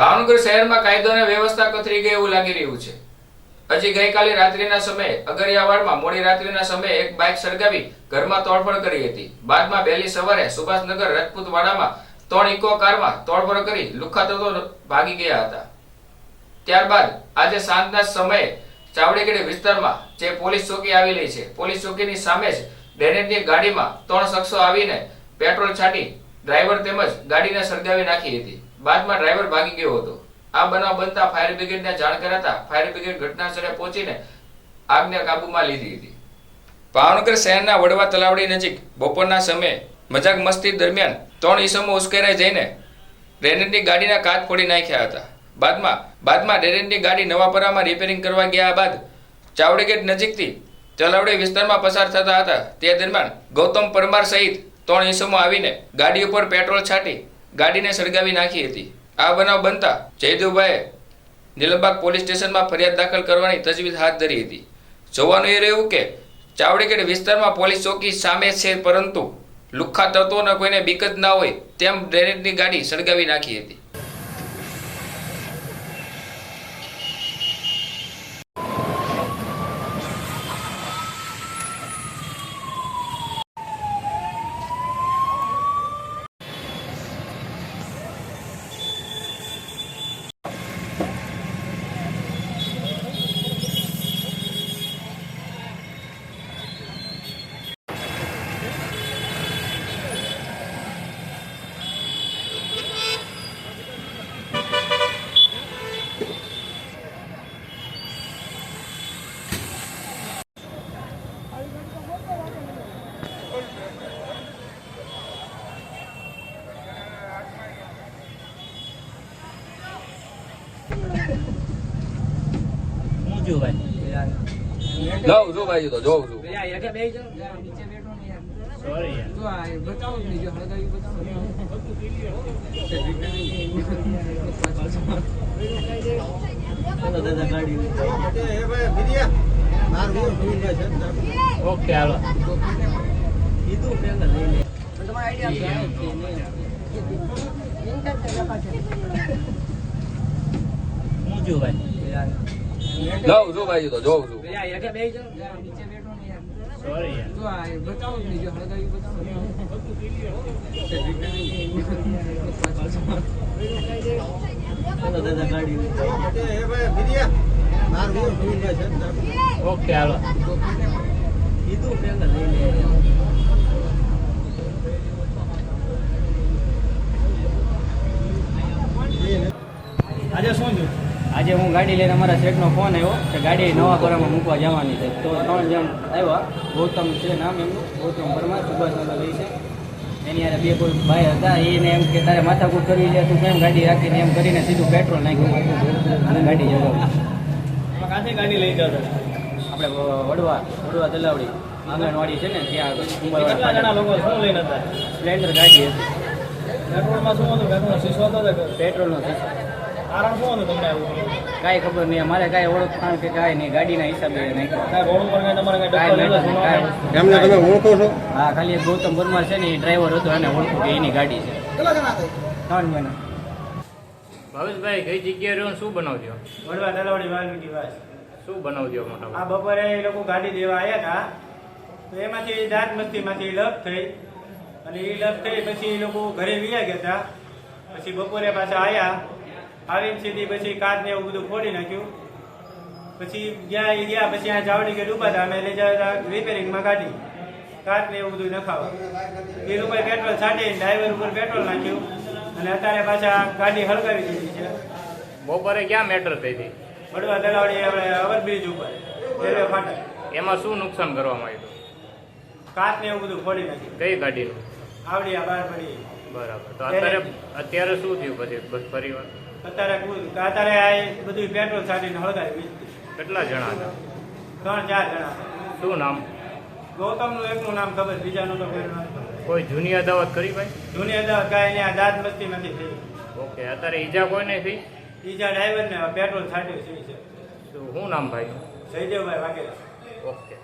ભાવનગર શહેરમાં કાયદો અને વ્યવસ્થા કથરી ગઈ એવું લાગી રહ્યું છે. હજી ગઈકાલે રાત્રિના સમયે અગરિયાવાડમાં મોડી રાત્રિના સમયે એક બાઇક સળગાવી ઘરમાં તોડફોડ કરી હતી. બાદમાં વહેલી સવારે સુભાષનગર રાજપૂતવાડામાં ત્રણ ઇકો કારમાં તોડફોડ કરી લુખાતો ભાગી ગયા હતા. ત્યારબાદ આજે સાંજના સમયે ચાવડીગીડી વિસ્તારમાં જે પોલીસ ચોકી આવેલી છે, પોલીસ ચોકીની સામે જ ડેનેટની ગાડીમાં ત્રણ શખ્સો આવીને પેટ્રોલ છાંટી ડ્રાઈવર તેમજ ગાડીને સળગાવી નાખી હતી. બાદમાં ડ્રાઈવર ભાગી ગયો હતો. આ બનાવ બનતા ફાયર બ્રિગેડને જાણ કરાતા ફાયર બ્રિગેડ ઘટના સ્થળે પહોંચીને આગને કાબૂમાં લીધી હતી. ભાવનગર શહેરના વડવા તલાવડી નજીક બપોરના સમયે મજાક મસ્તી દરમિયાન ત્રણ ઈસમો ઉશ્કેરાઈ જઈને રેનેટની ગાડીના કાચ ફોડી નાખ્યા હતા. બાદમાં બાદમાં રેનેટની ગાડી નવાપરામાં રિપેરિંગ કરવા ગયા બાદ ચાવડી ગેટ નજીકથી તલાવડી વિસ્તારમાં પસાર થતા હતા. તે દરમિયાન ગૌતમ પરમાર સહિત ત્રણ ઈસમો આવીને ગાડી ઉપર પેટ્રોલ છાંટી ગાડીને સળગાવી નાખી હતી. આ બનાવ બનતા જયદેવભાઈએ નીલમબાગ પોલીસ સ્ટેશનમાં ફરિયાદ દાખલ કરવાની તજવીજ હાથ ધરી હતી. જોવાનું એ રહ્યું કે ચાવડીગઢ વિસ્તારમાં પોલીસ ચોકી સામે છે, પરંતુ લુખ્ખા તત્વોને કોઈને બીક જ ના હોય તેમ ડ્રેનેજની ગાડી સળગાવી નાખી હતી. હું છું ભાઈ જોઉં છું ભાઈ તો જોઉં છું. Okay hello. કીધું પેલા લઈ લે હું છું ભાઈ. જોઉં છું ભાઈ તો જોઉં છું. સોરી યાર ચાલો દાદા ગાડી ઓકે હાલો. કીધું પેલા લઈ લે. આજે શું થયું? આજે હું ગાડી લઈને અમારા શેઠનો ફોન આવ્યો કે ગાડી નવા કરામાં મૂકવા જવાની છે. તો ત્રણ જણ આવ્યા ગૌતમ છે નામ એમનું. ગૌતમ પરમાર સુભાષનગર છે. એની હારે બે કોઈ ભાઈ હતા. એને એમ કે તારે માથાકૂટ કરવી છે તું કેમ ગાડી રાખીને એમ કરીને સીધું પેટ્રોલ નાખ્યું. અને ગાડી જગાવી કાંથી ગાડી લઈ જતા? આપણે વડવા વડવા તલાવડી. આંગણવાડી છે ને ત્યાં કેટલા જણા લોકો શું લઈને હતા? સ્પ્લેન્ડર ગાડી હતી. પેટ્રોલમાં શું હતું? પેટ્રોલનો શીશો હતો પેટ્રોલનો શીશો. કારણ શું તમને કાંઈ ખબર નહીં. અમારે કાંઈ ઓળખાણ કે કાંઈ નહીં. ગાડીના હિસાબે નહીં. એમને તમે ઓળખો છો? હા ખાલી એક ગૌતમ પરમાર છે ને એ ડ્રાઈવર હતો એને ઓળખું કે એની ગાડી છે. ત્રણ મહિના ભાવેશભાઈ કઈ જગ્યાએ રહ્યો શું બનાવજો? વડવા તલાવડી વાલ્મીકી વાસ. શું બનાવજો મોટા આ બપોરે એ લોકો ગાડી દેવા આવ્યા હતા તો એમાંથી દાંત મસ્તીમાંથી લપ થઈ. અને એ લપ થઈ પછી એ લોકો ઘરે વિયા ગયા હતા પછી બપોરે પાછા આવ્યા આવીને સીધી પછી કાચ ને એવું બધું ફોડી નાખ્યું. પછી ગયા એ ગયા પછી આ જાવડી કે હતા અમે લઈ જતા રિપેરિંગમાં કાઢી કાચ ને એવું બધું નખાવા. એ લોકોએ પેટ્રોલ છાંટી ડ્રાઈવર ઉપર પેટ્રોલ નાખ્યું. અને અત્યારે પાછા ગાડી હળગાવી દીધી છે. બપોરે ક્યાં મેટર થઈ હતી? વડવા તલાવડી આપણે ઓવરબ્રિજ ઉપર. રેલવે ફાટક. એમાં શું નુકસાન કરવામાં આવ્યું? કાચ ને એવું બધું ફોડી નાખ્યું. કઈ ગાડીનું? આવડી આ બહાર પડી. બરાબર. તો અત્યારે અત્યારે શું થયું પછી બસ પરિવાર? અત્યારે અત્યારે આ બધું પેટ્રોલ છાંટીને હળગાવી કેટલા જણા હતા? ત્રણ ચાર જણા શું નામ? ગૌતમનું એકનું નામ ખબર બીજાનું તો કોઈ કોઈ જૂની અદાવત કરી ભાઈ? જૂની અદાવત કાંઈ નહીં આ દાંત મસ્તીમાંથી થઈ. ઓકે અત્યારે ઈજા કોઈને થઈ? બીજા ડ્રાઈવરને પેટ્રોલ છાંટ્યું છે. શું નામ ભાઈ સહીદેવભાઈ વાઘેલા. ઓકે.